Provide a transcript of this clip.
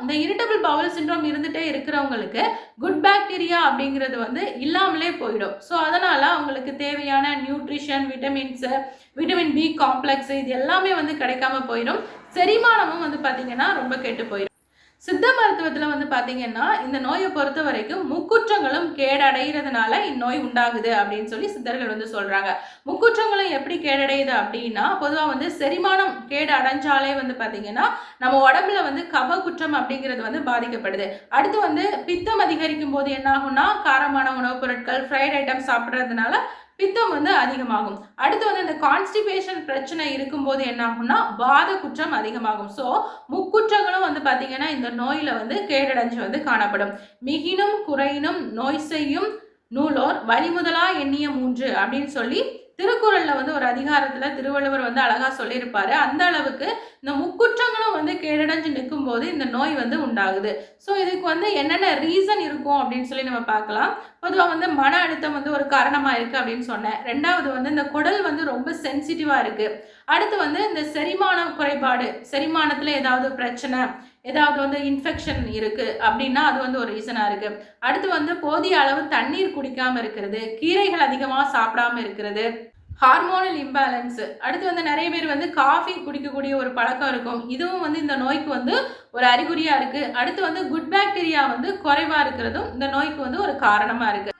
அந்த irritable bowel syndrome இருந்துகிட்டே இருக்கிறவங்களுக்கு குட் பாக்டீரியா அப்படிங்கிறது வந்து இல்லாமலே போயிடும். ஸோ அதனால் அவங்களுக்கு தேவையான nutrition vitamins vitamin B complex இது எல்லாமே வந்து கிடைக்காம போயிடும். செரிமானமும் வந்து பார்த்திங்கன்னா ரொம்ப கெட்டு போயிடும். சித்த மருத்துவத்தில் வந்து பார்த்தீங்கன்னா இந்த நோயை பொறுத்த வரைக்கும் முக்குற்றங்களும் கேடடைகிறதுனால இந்நோய் உண்டாகுது அப்படின்னு சொல்லி சித்தர்கள் வந்து சொல்கிறாங்க முக்குற்றங்களும் எப்படி கேடடையுது அப்படின்னா பொதுவாக வந்து செரிமானம் கேடு அடைஞ்சாலே வந்து பார்த்தீங்கன்னா நம்ம உடம்புல வந்து கப குற்றம் அப்படிங்கிறது வந்து பாதிக்கப்படுது. அடுத்து வந்து பித்தம் அதிகரிக்கும் போது என்ன ஆகும்னா காரமான உணவுப் பொருட்கள் ஃப்ரைட் ஐட்டம் சாப்பிட்றதுனால பித்தம் வந்து அதிகமாகும். அடுத்து வந்து இந்த கான்ஸ்டிபேஷன் பிரச்சனை இருக்கும்போது என்ன ஆகும்னா வாத குற்றம் அதிகமாகும். ஸோ முக்குற்றங்களும் வந்து பார்த்தீங்கன்னா இந்த நோயில் வந்து கேடடைஞ்சு வந்து காணப்படும். மிகினும் குறையினும் நோய் செய்யும் நூலோர் வழிமுதலா எண்ணிய மூன்று அப்படின்னு சொல்லி திருக்குறளில் வந்து ஒரு அதிகாரத்தில் திருவள்ளுவர் வந்து அழகாக சொல்லியிருப்பாரு. அந்த அளவுக்கு இந்த முக்குற்றங்களும் வந்து கேடடைஞ்சு நிற்கும் போது இந்த நோய் வந்து உண்டாகுது. ஸோ இதுக்கு வந்து என்னென்ன ரீசன் இருக்கும் அப்படின்னு சொல்லி நம்ம பார்க்கலாம். பொதுவாக வந்து மன அழுத்தம் வந்து ஒரு காரணமாக இருக்குது அப்படின்னு சொன்னேன். ரெண்டாவது வந்து இந்த குடல் வந்து ரொம்ப சென்சிட்டிவாக இருக்குது அடுத்து வந்து இந்த செரிமானம் குறைபாடு செரிமானத்தில் ஏதாவது பிரச்சனை ஏதாவது வந்து இன்ஃபெக்ஷன் இருக்குது அப்படின்னா அது வந்து ஒரு ரீசனாக இருக்குது அடுத்து வந்து போதிய அளவு தண்ணீர் குடிக்காமல் இருக்கிறது கீரைகள் அதிகமாக சாப்பிடாம இருக்கிறது ஹார்மோனல் இம்பேலன்ஸ் அடுத்து வந்து நிறைய பேர் வந்து காஃபி குடிக்கக்கூடிய ஒரு பழக்கம் இருக்கும். இதுவும் வந்து இந்த நோய்க்கு வந்து ஒரு அறிகுறியாக இருக்குது அடுத்து வந்து குட் பாக்டீரியா வந்து குறைவாக இருக்கிறதும் இந்த நோய்க்கு வந்து ஒரு காரணமாக இருக்குது